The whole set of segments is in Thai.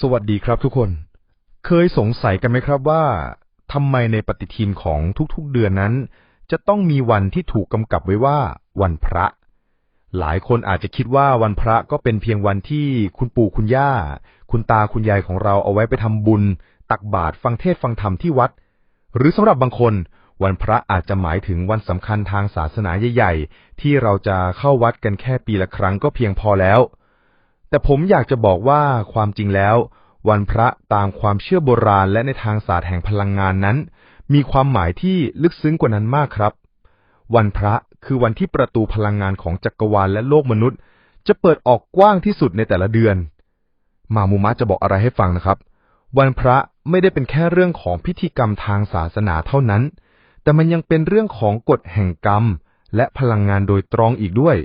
สวัสดีครับทุกคน เคยสงสัยกันไหมครับว่าทำไมในปฏิทินของทุกๆเดือนนั้น จะต้องมีวันที่ถูกกำกับไว้ว่า วันพระ หลายคนอาจจะคิดว่าวันพระก็เป็นเพียงวันที่คุณปู่คุณย่า คุณตาคุณยายของเราเอาไว้ไปทำบุญ ตักบาตรฟังเทศฟังธรรมที่วัด หรือสำหรับบางคน วันพระอาจจะหมายถึงวันสำคัญทางศาสนาใหญ่ ๆ ที่เราจะเข้าวัดกันแค่ปีละครั้งก็เพียงพอแล้ว แต่ผมอยากจะบอกว่าความจริงแล้ว วันพระตามความเชื่อโบราณและในทางศาสตร์แห่งพลังงานนั้น มีความหมายที่ลึกซึ้งกว่านั้นมากครับ วันพระคือวันที่ประตูพลังงานของจักรวาลและโลกมนุษย์ จะเปิดออกกว้างที่สุดในแต่ละเดือน มามูมะจะบอกอะไรให้ฟังนะครับ วันพระไม่ได้เป็นแค่เรื่องของพิธีกรรมทางศาสนาเท่านั้น แต่มันยังเป็นเรื่องของกฎแห่งกรรม และพลังงานโดยตรงอีกด้วย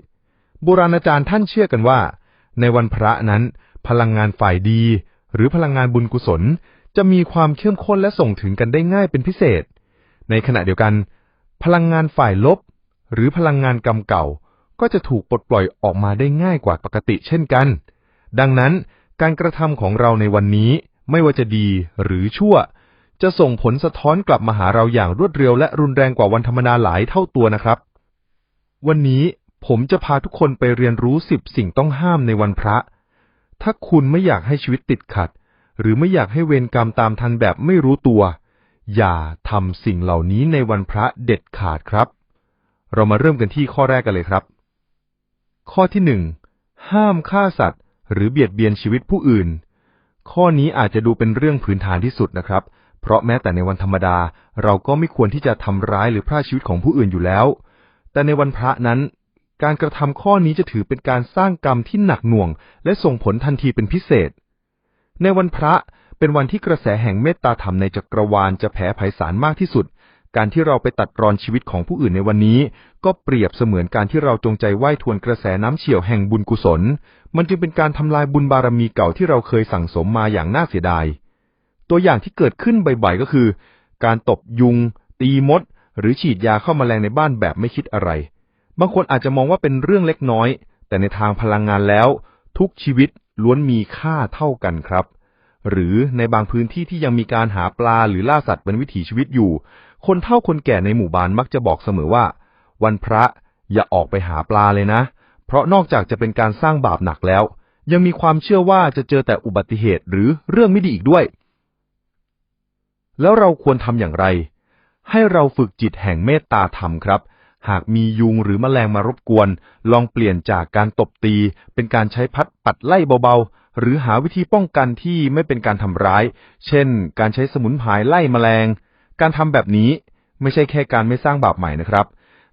โบราณอาจารย์ท่านเชื่อกันว่า ในวันพระนั้น พลังงานฝ่ายดี หรือพลังงานบุญกุศล จะมีความเข้มข้นและส่งถึงกันได้ง่ายเป็นพิเศษ ในขณะเดียวกัน พลังงานฝ่ายลบ หรือพลังงานกรรมเก่า ก็จะถูกปลดปล่อยออกมาได้ง่ายกว่าปกติเช่นกัน ดังนั้นการกระทำของเราในวันนี้ไม่ว่าจะดีหรือชั่ว จะส่งผลสะท้อนกลับมาหาเราอย่างรวดเร็วและรุนแรงกว่าวันธรรมดาหลายเท่าตัวนะครับ วันนี้ ผมจะพาทุกคนไปเรียนรู้สิบสิ่งต้องห้ามในวันพระ ถ้าคุณไม่อยากให้ชีวิตติดขัด หรือไม่อยากให้เวรกรรมตามทันแบบไม่รู้ตัว อย่าทำสิ่งเหล่านี้ในวันพระเด็ดขาดครับ เรามาเริ่มกันที่ข้อแรกกันเลยครับ ข้อที่หนึ่งห้ามฆ่าสัตว์ หรือเบียดเบียนชีวิตผู้อื่น ข้อนี้อาจจะดูเป็นเรื่องพื้นฐานที่สุดนะครับ เพราะแม้แต่ในวันธรรมดา เราก็ไม่ควรที่จะทำร้ายหรือพราชีวิตของผู้อื่นอยู่แล้ว แต่ในวันพระนั้น การกระทำข้อนี้จะถือเป็นการสร้างกรรมที่หนักหน่วง และส่งผลทันทีเป็นพิเศษ ในวันพระเป็นวันที่กระแสแห่งเมตตาธรรมในจักรวาลจะแผ่ไพศาลมากที่สุด การที่เราไปตัดรอนชีวิตของผู้อื่นในวันนี้ ก็เปรียบเสมือนการที่เราจงใจไหว้ทวนกระแสน้ำเชี่ยวแห่งบุญกุศล มันจึงเป็นการทำลายบุญบารมีเก่าที่เราเคยสั่งสมมาอย่างน่าเสียดาย ตัวอย่างที่เกิดขึ้นบ่อยๆก็คือ การตบยุง ตีมด หรือฉีดยาเข้ามาแมลงในบ้านแบบไม่คิดอะไร บางคนอาจจะมองว่าเป็นเรื่องเล็กน้อย แต่ในทางพลังงานแล้ว ทุกชีวิตล้วนมีค่าเท่ากันครับ หรือในบางพื้นที่ที่ยังมีการหาปลาหรือล่าสัตว์เป็นวิถีชีวิตอยู่ คนเฒ่าคนแก่ในหมู่บ้านมักจะบอกเสมอว่า วันพระอย่าออกไปหาปลาเลยนะ เพราะนอกจากจะเป็นการสร้างบาปหนักแล้ว ยังมีความเชื่อว่าจะเจอแต่อุบัติเหตุหรือเรื่องไม่ดีอีกด้วย แล้วเราควรทำอย่างไร ให้เราฝึกจิตแห่งเมตตาธรรมครับ หากมียุงหรือแมลงมารบกวน ลองเปลี่ยนจากการตบตี เป็นการใช้พัดปัดไล่เบาๆ หรือหาวิธีป้องกันที่ไม่เป็นการทำร้าย เช่น การใช้สมุนไพรไล่แมลง การทำแบบนี้ไม่ใช่แค่การไม่สร้างบาปใหม่นะครับ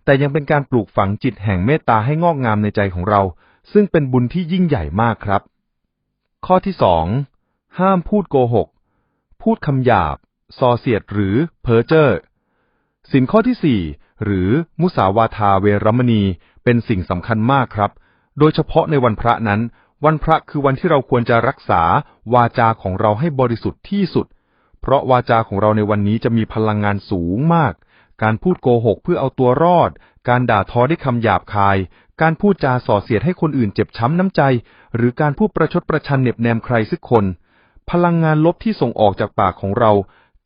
แต่ยังเป็นการปลูกฝังจิตแห่งเมตตาให้งอกงามในใจของเรา ซึ่งเป็นบุญที่ยิ่งใหญ่มากครับ ข้อที่สองห้ามพูดโกหก พูดคำหยาบส่อเสียดหรือเพ้อเจ้อสินข้อที่สี่ หรือมุสาวาทาเวรมณีเป็นสิ่งสำคัญมากครับ โดยเฉพาะในวันพระนั้น วันพระคือวันที่เราควรจะรักษาวาจาของเราให้บริสุทธิ์ที่สุด เพราะวาจาของเราในวันนี้จะมีพลังงานสูงมาก การพูดโกหกเพื่อเอาตัวรอด การด่าทอด้วยคำหยาบคาย การพูดจาส่อเสียดให้คนอื่นเจ็บช้ำน้ำใจ หรือการพูดประชดประชันเหน็บแนมใครสักคนพลังงานลบที่ส่งออกจากปากของเรา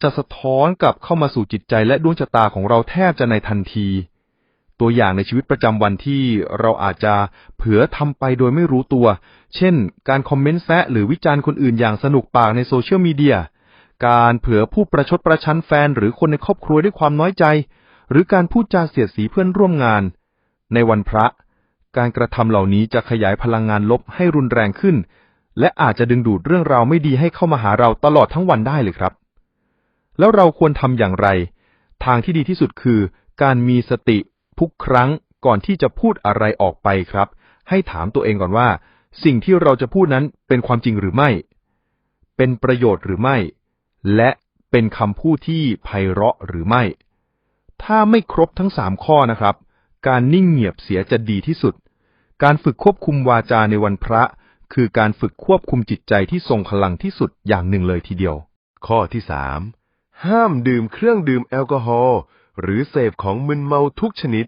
จะสะท้อนกลับเข้ามาสู่จิตใจและดวงชะตาของเราแทบจะในทันที ตัวอย่างในชีวิตประจำวันที่เราอาจจะเผลอทำไปโดยไม่รู้ตัว เช่น การคอมเมนต์แซะหรือวิจารณ์คนอื่นอย่างสนุกปากในโซเชียลมีเดีย การเผลอพูดประชดประชันแฟนหรือคนในครอบครัวด้วยความน้อยใจ หรือการพูดจาเสียดสีเพื่อนร่วมงาน ในวันพระ การกระทำเหล่านี้จะขยายพลังงานลบให้รุนแรงขึ้น และอาจจะดึงดูดเรื่องราวไม่ดีให้เข้ามาหาเราตลอดทั้งวันได้เลยครับ แล้วเราควรทำอย่างไร ทางที่ดีที่สุดคือ การมีสติทุกครั้งก่อนที่จะพูดอะไรออกไปครับ ให้ถามตัวเองก่อนว่า สิ่งที่เราจะพูดนั้นเป็นความจริงหรือไม่ เป็นประโยชน์หรือไม่ และเป็นคำพูดที่ไพเราะหรือไม่ ถ้าไม่ครบทั้งสามข้อนะครับ การนิ่งเงียบเสียจะดีที่สุด การฝึกควบคุมวาจาในวันพระ คือการฝึกควบคุมจิตใจที่ทรงพลังที่สุดอย่างหนึ่งเลยทีเดียว ข้อที่สาม ห้ามดื่มเครื่องดื่มแอลกอฮอล์หรือเสพของมึนเมาทุกชนิด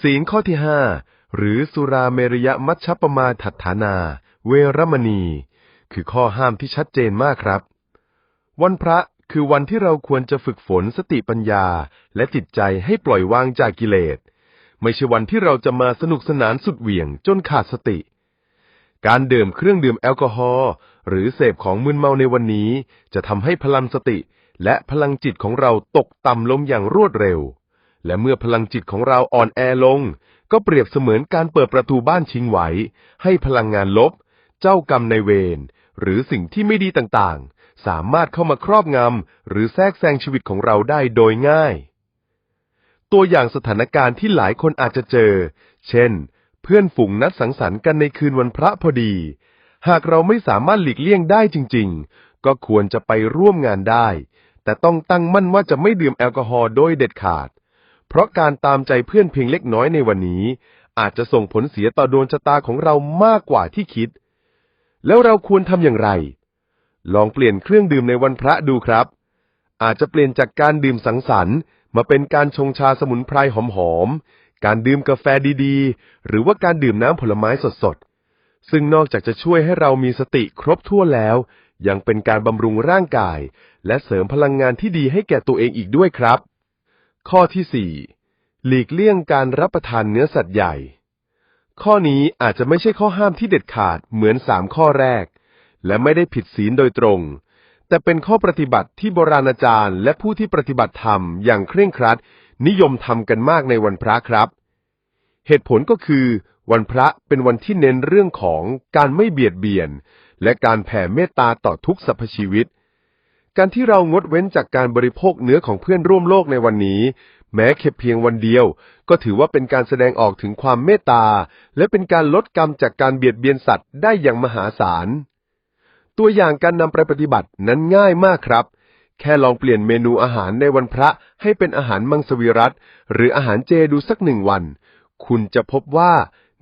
ศีลข้อที่ห้าหรือสุราเมรยมัชฌปมาทัฐานา เวรมณี คือข้อห้ามที่ชัดเจนมากครับ วันพระคือวันที่เราควรจะฝึกฝนสติปัญญา และจิตใจให้ปล่อยวางจากกิเลส ไม่ใช่วันที่เราจะมาสนุกสนานสุดเหวี่ยงจนขาดสติ การดื่มเครื่องดื่มแอลกอฮอล์หรือเสพของมึนเมาในวันนี้ จะทำให้พลังสติ และพลังจิตของเราตกต่ำลงอย่างรวดเร็ว และเมื่อพลังจิตของเราอ่อนแอลง ก็เปรียบเสมือนการเปิดประตูบ้านชิงไหวให้พลังงานลบ เจ้ากรรมในเวรหรือสิ่งที่ไม่ดีต่างๆ สามารถเข้ามาครอบงำหรือแทรกแซงชีวิตของเราได้โดยง่าย ตัวอย่างสถานการณ์ที่หลายคนอาจจะเจอ เช่น เพื่อนฝูงนัดสังสรรค์กันในคืนวันพระพอดี หากเราไม่สามารถหลีกเลี่ยงได้จริง ๆ ก็ควรจะไปร่วมงานได้ แต่ต้องตั้งมั่นว่าจะไม่ดื่มแอลกอฮอล์โดยเด็ดขาด เพราะการตามใจเพื่อนเพียงเล็กน้อยในวันนี้ อาจจะส่งผลเสียต่อดวงชะตาของเรามากกว่าที่คิด แล้วเราควรทำอย่างไร ลองเปลี่ยนเครื่องดื่มในวันพระดูครับ อาจจะเปลี่ยนจากการดื่มสังสรรค์ มาเป็นการชงชาสมุนไพรหอมๆ การดื่มกาแฟดีๆ หรือว่าการดื่มน้ำผลไม้สดๆ ซึ่งนอกจากจะช่วยให้เรามีสติครบถ้วนแล้วยังเป็นการบำรุงร่างกาย และเสริมพลังงานที่ดีให้แก่ตัวเองอีกด้วยครับ ข้อที่ 4 หลีกเลี่ยงการรับประทานเนื้อสัตว์ใหญ่ ข้อนี้อาจจะไม่ใช่ข้อห้ามที่เด็ดขาดเหมือนสามข้อแรก และไม่ได้ผิดศีลโดยตรง แต่เป็นข้อปฏิบัติที่โบราณอาจารย์ และผู้ที่ปฏิบัติธรรมอย่างเคร่งครัด นิยมทำกันมากในวันพระครับ เหตุผลก็คือวันพระเป็นวันที่เน้นเรื่องของการไม่เบียดเบียน และการแผ่เมตตาต่อทุกสรรพชีวิต การที่เรางดเว้นจากการบริโภคเนื้อของเพื่อนร่วมโลกในวันนี้ แม้แค่เพียงวันเดียว ก็ถือว่าเป็นการแสดงออกถึงความเมตตา และเป็นการลดกรรมจากการเบียดเบียนสัตว์ได้อย่างมหาศาล ตัวอย่างการนำไปปฏิบัตินั้นง่ายมากครับ แค่ลองเปลี่ยนเมนูอาหารในวันพระให้เป็นอาหารมังสวิรัตหรืออาหารเจดูสักหนึ่งวัน คุณจะพบว่า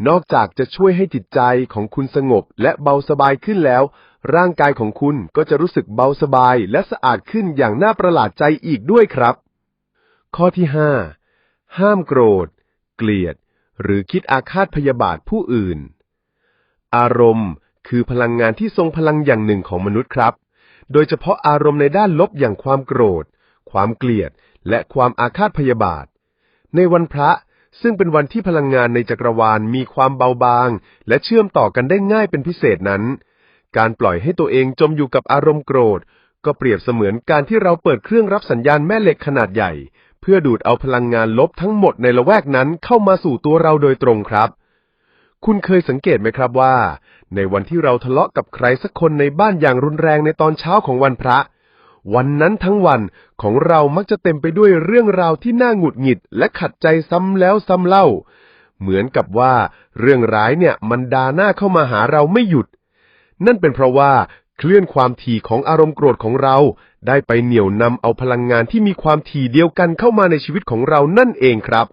นอกจากจะช่วยให้จิตใจของคุณสงบและเบาสบายขึ้นแล้ว ร่างกายของคุณก็จะรู้สึกเบาสบายและสะอาดขึ้นอย่างน่าประหลาดใจอีกด้วยครับ ข้อที่ห้าห้ามโกรธ เกลียด หรือคิดอาฆาตพยาบาทผู้อื่น อารมณ์คือพลังงานที่ทรงพลังอย่างหนึ่งของมนุษย์ครับ โดยเฉพาะอารมณ์ในด้านลบอย่างความโกรธ ความเกลียด และความอาฆาตพยาบาท ในวันพระซึ่งเป็นวันที่พลังงานในจักรวาลมีความเบาบาง และเชื่อมต่อกันได้ง่ายเป็นพิเศษนั้น การปล่อยให้ตัวเองจมอยู่กับอารมณ์โกรธ ก็เปรียบเสมือนการที่เราเปิดเครื่องรับสัญญาณแม่เหล็กขนาดใหญ่ เพื่อดูดเอาพลังงานลบทั้งหมดในละแวกนั้นเข้ามาสู่ตัวเราโดยตรงครับ คุณเคยสังเกตไหมครับว่า ในวันที่เราทะเลาะกับใครสักคนในบ้านอย่างรุนแรงในตอนเช้าของวันพระ วันนั้นทั้งวันของเรามักจะเต็มไปด้วยเรื่องราวที่น่าหงุดหงิด และขัดใจซ้ำแล้วซ้ำเล่า เหมือนกับว่า เรื่องร้ายเนี่ยมันดาหน้าเข้ามาหาเราไม่หยุด นั่นเป็นเพราะว่าเคลื่อนความถี่ของอารมณ์โกรธของเรา ได้ไปเหนี่ยวนำเอาพลังงานที่มีความถี่เดียวกันเข้ามาในชีวิตของเรานั่นเองครับ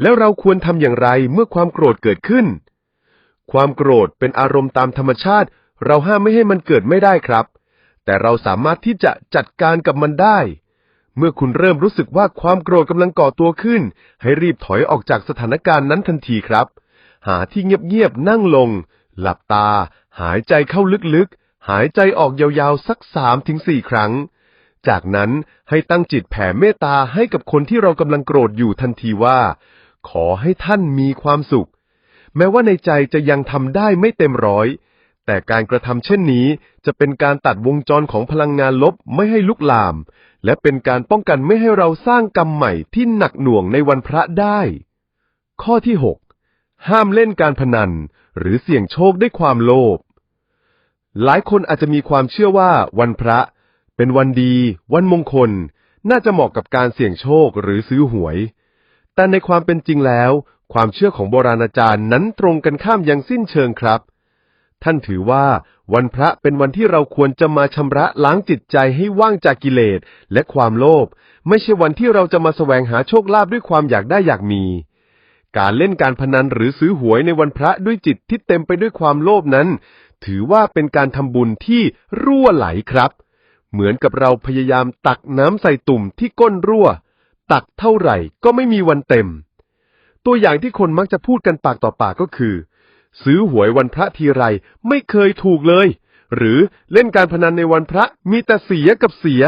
แล้วเราควรทำอย่างไรเมื่อความโกรธเกิดขึ้น ความโกรธเป็นอารมณ์ตามธรรมชาติ เราห้ามไม่ให้มันเกิดไม่ได้ครับ แต่เราสามารถที่จะจัดการกับมันได้ เมื่อคุณเริ่มรู้สึกว่าความโกรธกำลังก่อตัวขึ้น ให้รีบถอยออกจากสถานการณ์นั้นทันทีครับ หาที่เงียบๆนั่งลง หลับตา หายใจเข้าลึกๆ หายใจออกยาวๆ สักสามถึงสี่ครั้ง จากนั้นให้ตั้งจิตแผ่เมตตาให้กับคนที่เรากำลังโกรธอยู่ทันทีว่า ขอให้ท่านมีความสุข แม้ว่าในใจจะยังทำได้ไม่เต็มร้อย แต่การกระทำเช่นนี้จะเป็นการตัดวงจรของพลังงานลบไม่ให้ลุกลาม และเป็นการป้องกันไม่ให้เราสร้างกรรมใหม่ที่หนักหน่วงในวันพระได้ ข้อที่ 6 ห้ามเล่นการพนัน หรือเสี่ยงโชคด้วยความโลภ หลายคนอาจจะมีความเชื่อว่าวันพระ เป็นวันดี วันมงคล น่าจะเหมาะกับการเสี่ยงโชคหรือซื้อหวย แต่ในความเป็นจริงแล้ว ความเชื่อของโบราณอาจารย์นั้นตรงกันข้ามอย่างสิ้นเชิงครับ ท่านถือว่าวันพระเป็นวันที่เราควรจะมาชำระล้างจิตใจให้ว่างจากกิเลสและความโลภ ไม่ใช่วันที่เราจะมาแสวงหาโชคลาภด้วยความอยากได้อยากมี การเล่นการพนันหรือซื้อหวยในวันพระด้วยจิตที่เต็มไปด้วยความโลภนั้น ถือว่าเป็นการทำบุญที่รั่วไหลครับ เหมือนกับเราพยายามตักน้ำใส่ตุ่มที่ก้นรั่ว ตักเท่าไหร่ก็ไม่มีวันเต็ม ตัวอย่างที่คนมักจะพูดกันปากต่อปากก็คือ ซื้อหวยวันพระทีไรไม่เคยถูกเลย หรือเล่นการพนันในวันพระมีแต่เสียกับเสีย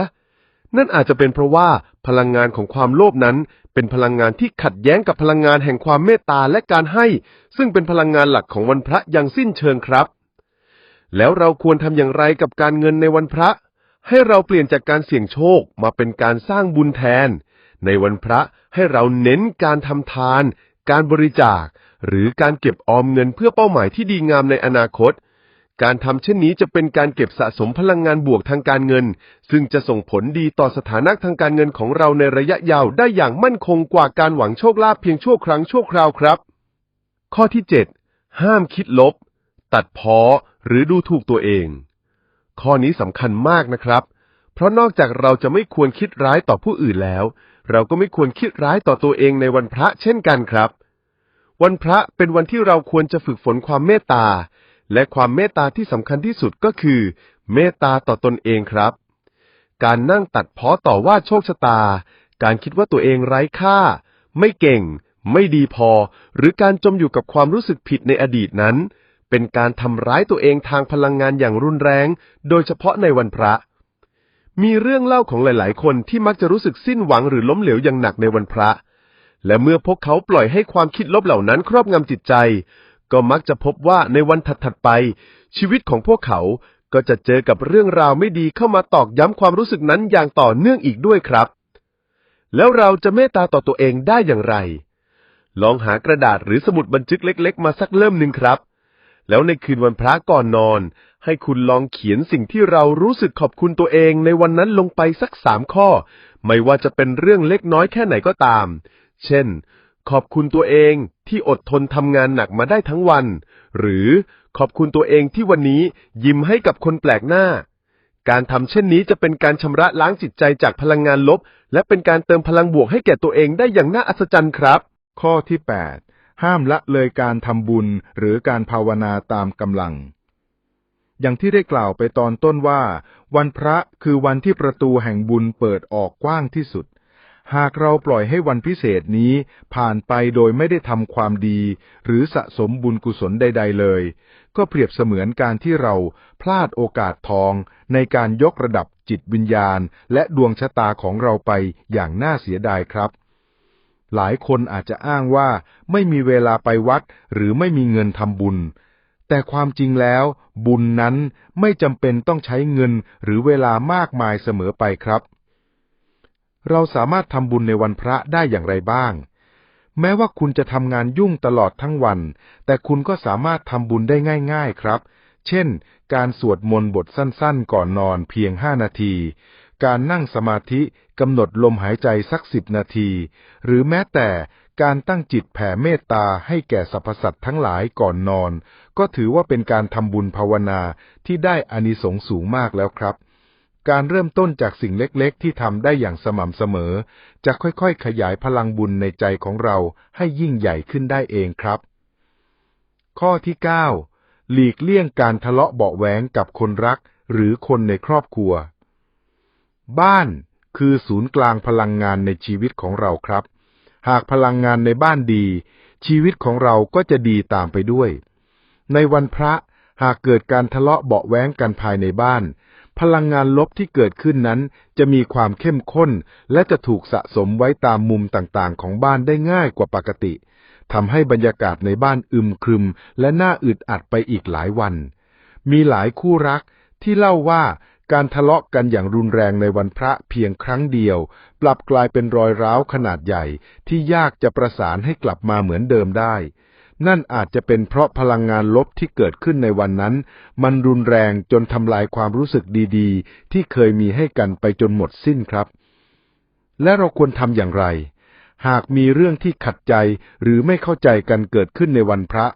นั่นอาจจะเป็นเพราะว่าพลังงานของความโลภนั้น เป็นพลังงานที่ขัดแย้งกับพลังงานแห่งความเมตตาและการให้ ซึ่งเป็นพลังงานหลักของวันพระอย่างสิ้นเชิงครับ แล้วเราควรทำอย่างไรกับการเงินในวันพระ ให้เราเปลี่ยนจากการเสี่ยงโชคมาเป็นการสร้างบุญแทน ในวันพระให้เราเน้นการทำทาน การบริจาค หรือการเก็บออมเงินเพื่อเป้าหมายที่ดีงามในอนาคต การทำเช่นนี้จะเป็นการเก็บสะสมพลังงานบวกทางการเงิน ซึ่งจะส่งผลดีต่อสถานะทางการเงินของเราในระยะยาวได้อย่างมั่นคงกว่าการหวังโชคลาภเพียงชั่วครั้งชั่วคราวครับ ข้อที่ 7 ห้ามคิดลบ ตัดพ้อหรือดูถูกตัวเอง ข้อนี้สำคัญมากนะครับ เพราะนอกจากเราจะไม่ควรคิดร้ายต่อผู้อื่นแล้ว เราก็ไม่ควรคิดร้ายต่อตัวเองในวันพระเช่นกันครับ วันพระเป็นวันที่เราควรจะฝึกฝนความเมตตา และความเมตตาที่สำคัญที่สุดก็คือ เมตตาต่อตนเองครับ การนั่งตัดพ้อต่อว่าโชคชะตา การคิดว่าตัวเองไร้ค่า ไม่เก่ง ไม่ดีพอ หรือการจมอยู่กับความรู้สึกผิดในอดีตนั้น เป็นการทำร้ายตัวเองทางพลังงานอย่างรุนแรง โดยเฉพาะในวันพระ มีเรื่องเล่าของหลาย ๆ คนที่มักจะรู้สึกสิ้นหวังหรือล้มเหลวอย่างหนักในวันพระและเมื่อพวกเขาปล่อยให้ความคิดลบเหล่านั้นครอบงำจิตใจ ก็มักจะพบว่าในวันถัดๆไป ชีวิตของพวกเขาก็จะเจอกับเรื่องราวไม่ดีเข้ามาตอกย้ำความรู้สึกนั้นอย่างต่อเนื่องอีกด้วยครับ แล้วเราจะเมตตาต่อตัวเองได้อย่างไร ลองหากระดาษหรือสมุดบันทึกเล็ก ๆ มาสักเล่มหนึ่งครับ แล้วในคืนวันพระก่อนนอน ให้คุณลองเขียนสิ่งที่เรารู้สึกขอบคุณตัวเองในวันนั้นลงไปสักสามข้อ ไม่ว่าจะเป็นเรื่องเล็กน้อยแค่ไหนก็ตาม เช่น ขอบคุณตัวเอง ที่อดทนทำงานหนักมาได้ทั้งวัน หรือขอบคุณตัวเองที่วันนี้ยิ้มให้กับคนแปลกหน้า การทำเช่นนี้จะเป็นการชำระล้างจิตใจจากพลังงานลบ และเป็นการเติมพลังบวกให้แก่ตัวเองได้อย่างน่าอัศจรรย์ครับ ข้อที่ 8 ห้ามละเลยการทำบุญหรือการภาวนาตามกำลัง อย่างที่ได้กล่าวไปตอนต้นว่า วันพระคือวันที่ประตูแห่งบุญเปิดออกกว้างที่สุด หากเราปล่อยให้วันพิเศษนี้ผ่านไปโดยไม่ได้ทำความดี หรือสะสมบุญกุศลใด ๆ เลย ก็เปรียบเสมือนการที่เราพลาดโอกาสทองในการยกระดับจิตวิญญาณ และดวงชะตาของเราไปอย่างน่าเสียดายครับ หลายคนอาจจะอ้างว่าไม่มีเวลาไปวัดหรือไม่มีเงินทำบุญ แต่ความจริงแล้ว บุญนั้นไม่จำเป็นต้องใช้เงินหรือเวลามากมายเสมอไปครับ เราสามารถทำบุญในวันพระได้อย่างไรบ้าง แม้ว่าคุณจะทำงานยุ่งตลอดทั้งวัน แต่คุณก็สามารถทำบุญได้ง่าย ๆครับ เช่น การสวดมนต์บทสั้นๆ ก่อนนอนเพียงห้านาที การนั่งสมาธิกำหนดลมหายใจสักสิบนาที หรือแม้แต่การตั้งจิตแผ่เมตตาให้แก่สรรพสัตว์ทั้งหลายก่อนนอน ก็ถือว่าเป็นการทำบุญภาวนาที่ได้อานิสงส์สูงมากแล้วครับ การเริ่มต้นจากสิ่งเล็กๆ ที่ทำได้อย่างสม่ำเสมอ จะค่อยๆ ขยายพลังบุญในใจของเราให้ยิ่งใหญ่ขึ้นได้เองครับ ข้อที่9หลีกเลี่ยงการทะเลาะเบาะแว้งกับคนรักหรือคนในครอบครัว บ้านคือศูนย์กลางพลังงานในชีวิตของเราครับ หากพลังงานในบ้านดี ชีวิตของเราก็จะดีตามไปด้วย ในวันพระหากเกิดการทะเลาะเบาะแว้งกันภายในบ้าน พลังงานลบที่เกิดขึ้นนั้น จะมีความเข้มข้น และจะถูกสะสมไว้ตามมุมต่างๆ ของบ้านได้ง่ายกว่าปกติทำให้บรรยากาศในบ้านอึมครึม และน่าอึดอัดไปอีกหลายวัน มีหลายคู่รักที่เล่าว่าการทะเลาะกันอย่างรุนแรงในวันพระเพียงครั้งเดียว ปรับกลายเป็นรอยร้าวขนาดใหญ่ที่ยากจะประสานให้กลับมาเหมือนเดิมได้ นั่นอาจจะเป็นเพราะพลังงานลบที่เกิดขึ้นในวันนั้น มันรุนแรงจนทำลายความรู้สึกดีๆ ที่เคยมีให้กันไปจนหมดสิ้นครับ และเราควรทำอย่างไร หากมีเรื่องที่ขัดใจหรือไม่เข้าใจกันเกิดขึ้นในวันพระ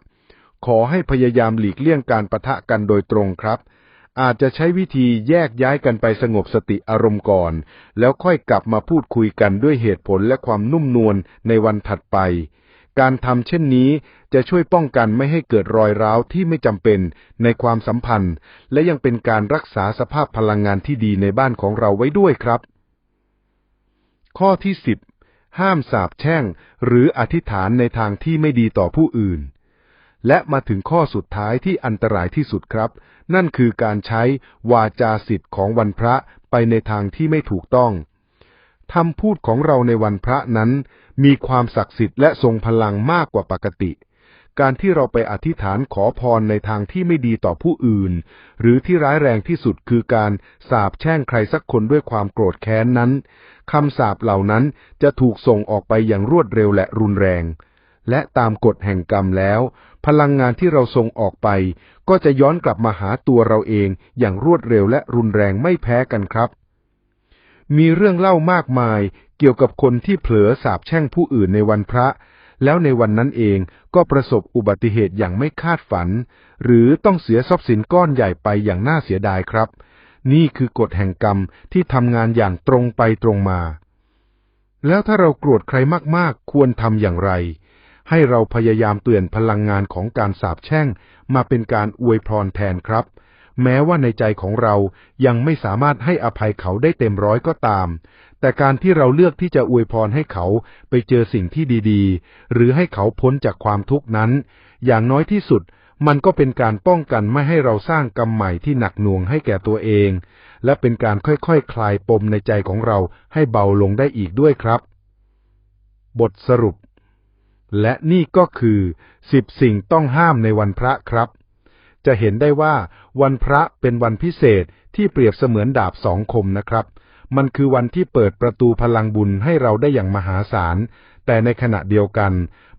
ขอให้พยายามหลีกเลี่ยงการประทะกันโดยตรงครับ อาจจะใช้วิธีแยกย้ายกันไปสงบสติอารมณ์ก่อน แล้วค่อยกลับมาพูดคุยกันด้วยเหตุผลและความนุ่มนวลในวันถัดไปการทำเช่นนี้ จะช่วยป้องกันไม่ให้เกิดรอยร้าวที่ไม่จำเป็นในความสัมพันธ์ และยังเป็นการรักษาสภาพพลังงานที่ดีในบ้านของเราไว้ด้วยครับ ข้อที่สิบห้ามสาปแช่ง หรืออธิษฐานในทางที่ไม่ดีต่อผู้อื่น และมาถึงข้อสุดท้ายที่อันตรายที่สุดครับ นั่นคือการใช้วาจาสิทธิ์ของวันพระไปในทางที่ไม่ถูกต้องคำพูดของเราในวันพระนั้น มีความศักดิ์สิทธิ์และทรงพลังมากกว่าปกติ การที่เราไปอธิษฐานขอพรในทางที่ไม่ดีต่อผู้อื่น หรือที่ร้ายแรงที่สุดคือการสาปแช่งใครสักคนด้วยความโกรธแค้นนั้นคำสาปเหล่านั้นจะถูกส่งออกไปอย่างรวดเร็วและรุนแรง และตามกฎแห่งกรรมแล้ว พลังงานที่เราส่งออกไป ก็จะย้อนกลับมาหาตัวเราเองอย่างรวดเร็วและรุนแรงไม่แพ้กันครับ มีเรื่องเล่ามากมายเกี่ยวกับคนที่เผลอสาปแช่งผู้อื่นในวันพระ แล้วในวันนั้นเองก็ประสบอุบัติเหตุอย่างไม่คาดฝัน หรือต้องเสียทรัพย์สินก้อนใหญ่ไปอย่างน่าเสียดายครับ นี่คือกฎแห่งกรรมที่ทำงานอย่างตรงไปตรงมา แล้วถ้าเราโกรธใครมากๆ ควรทำอย่างไร ให้เราพยายามเตือนพลังงานของการสาปแช่ง มาเป็นการอวยพรแทนครับ แม้ว่าในใจของเรายังไม่สามารถให้อภัยเขาได้เต็มร้อยก็ตาม แต่การที่เราเลือกที่จะอวยพรให้เขาไปเจอสิ่งที่ดีๆ หรือให้เขาพ้นจากความทุกข์นั้น อย่างน้อยที่สุดมันก็เป็นการป้องกันไม่ให้เราสร้างกรรมใหม่ที่หนักหน่วงให้แก่ตัวเอง และเป็นการค่อยๆคคลายปมในใจของเราให้เบาลงได้อีกด้วยครับบทสรุป และนี่ก็คือสิบสิ่งต้องห้ามในวันพระครับ จะเห็นได้ว่าวันพระเป็นวันพิเศษที่เปรียบเสมือนดาบสองคมนะครับ มันคือวันที่เปิดประตูพลังบุญให้เราได้อย่างมหาศาล แต่ในขณะเดียวกัน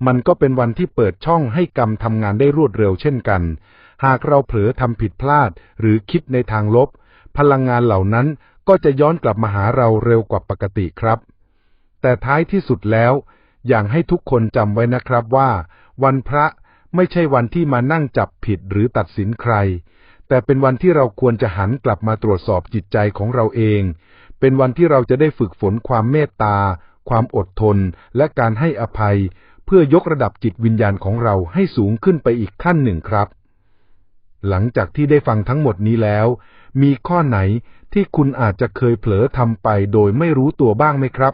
มันก็เป็นวันที่เปิดช่องให้กรรมทำงานได้รวดเร็วเช่นกัน หากเราเผลอทำผิดพลาดหรือคิดในทางลบ พลังงานเหล่านั้นก็จะย้อนกลับมาหาเราเร็วกว่าปกติครับ แต่ท้ายที่สุดแล้ว อย่างให้ทุกคนจำไว้นะครับว่า วันพระไม่ใช่วันที่มานั่งจับผิดหรือตัดสินใคร แต่เป็นวันที่เราควรจะหันกลับมาตรวจสอบจิตใจของเราเอง เป็นวันที่เราจะได้ฝึกฝนความเมตตา ความอดทน และการให้อภัย เพื่อยกระดับจิตวิญญาณของเราให้สูงขึ้นไปอีกขั้นหนึ่งครับ หลังจากที่ได้ฟังทั้งหมดนี้แล้ว มีข้อไหนที่คุณอาจจะเคยเผลอทำไปโดยไม่รู้ตัวบ้างไหมครับ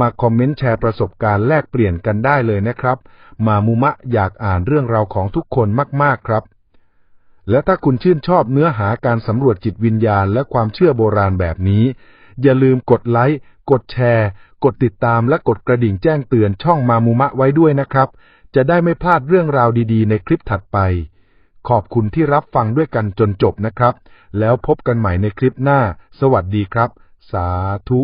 มาคอมเมนต์แชร์ประสบการณ์แลกเปลี่ยนกันได้เลยนะครับ มามุมะอยากอ่านเรื่องราวของทุกคนมากๆครับและถ้าคุณชื่นชอบเนื้อหาการสำรวจจิตวิญญาณและความเชื่อโบราณแบบนี้ อย่าลืมกดไลค์ กดแชร์ กดติดตามและกดกระดิ่งแจ้งเตือนช่องมามูมะไว้ด้วยนะครับ จะได้ไม่พลาดเรื่องราวดีๆ ในคลิปถัดไป ขอบคุณที่รับฟังด้วยกันจนจบนะครับ แล้วพบกันใหม่ในคลิปหน้า สวัสดีครับ สาธุ